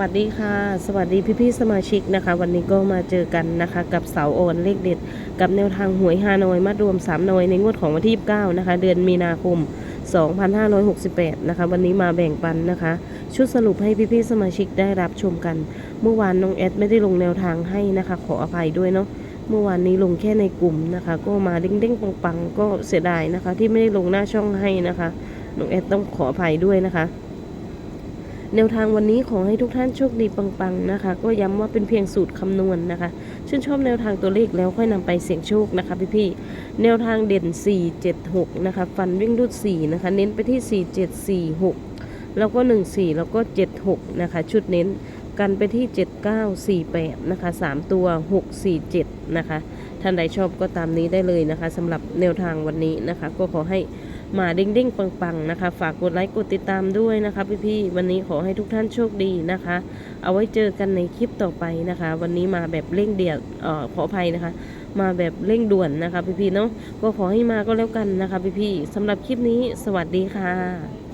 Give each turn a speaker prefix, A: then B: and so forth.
A: วัสดีค่ะ สวัสดีพี่ๆสมาชิกนะคะ วันนี้ก็มาเจอกันนะคะ กับเสาโอนเลขเด็ด กับแนวทางหวยฮานอยมารวม3นอยในงวดของวันที่9นะคะ เดือนมีนาคม 2568 นะคะ วันนี้มาแบ่งปันนะคะ ชุดสรุปให้พี่ๆสมาชิกได้รับชมกัน เมื่อวานน้องแอดไม่ได้ลงแนวทางให้นะคะ ขออภัยด้วยเนาะเมื่อวานนี้ลงแค่ในกลุ่มนะคะ ก็มาเด้งๆปังๆก็เสียดายนะคะ ที่ไม่ได้ลงหน้าช่องให้นะคะน้องแอดต้องขออภัยด้วยนะคะ แนวทางวันนี้ขอให้ทุกท่านโชคดีปังๆนะคะ ก็ย้ำว่าเป็นเพียงสูตรคำนวณนะคะ ชื่นชอบแนวทางตัวเลขแล้วค่อยนำไปเสี่ยงโชคนะคะพี่ๆแนวทางเด่น 4 7 6 นะคะ ฟันวิ่งรูด4นะคะ เน้นไปที่ 4 7 4 6 แล้วก็ 1 4 แล้วก็ 7 6 นะคะ ชุดเน้นกันไปที่ 7 9 4 8 นะคะ 3 ตัว 6 4 7 นะคะ ท่านใดชอบก็ตามนี้ได้เลยนะคะสำหรับแนวทางวันนี้นะคะ ก็ขอให หมาเด้งๆ ปังๆ นะคะ ฝากกดไลค์กดติดตามด้วยนะคะพี่ๆ วันนี้ขอให้ทุกท่านโชคดีนะคะ เอาไว้เจอกันในคลิปต่อไปนะคะ วันนี้มาแบบเร่งเดียดเอ่อขออภัยนะคะ มาแบบเร่งด่วนนะคะพี่ๆ เนาะก็ขอให้มาก็แล้วกันนะคะพี่ๆสำหรับคลิปนี้สวัสดีค่ะ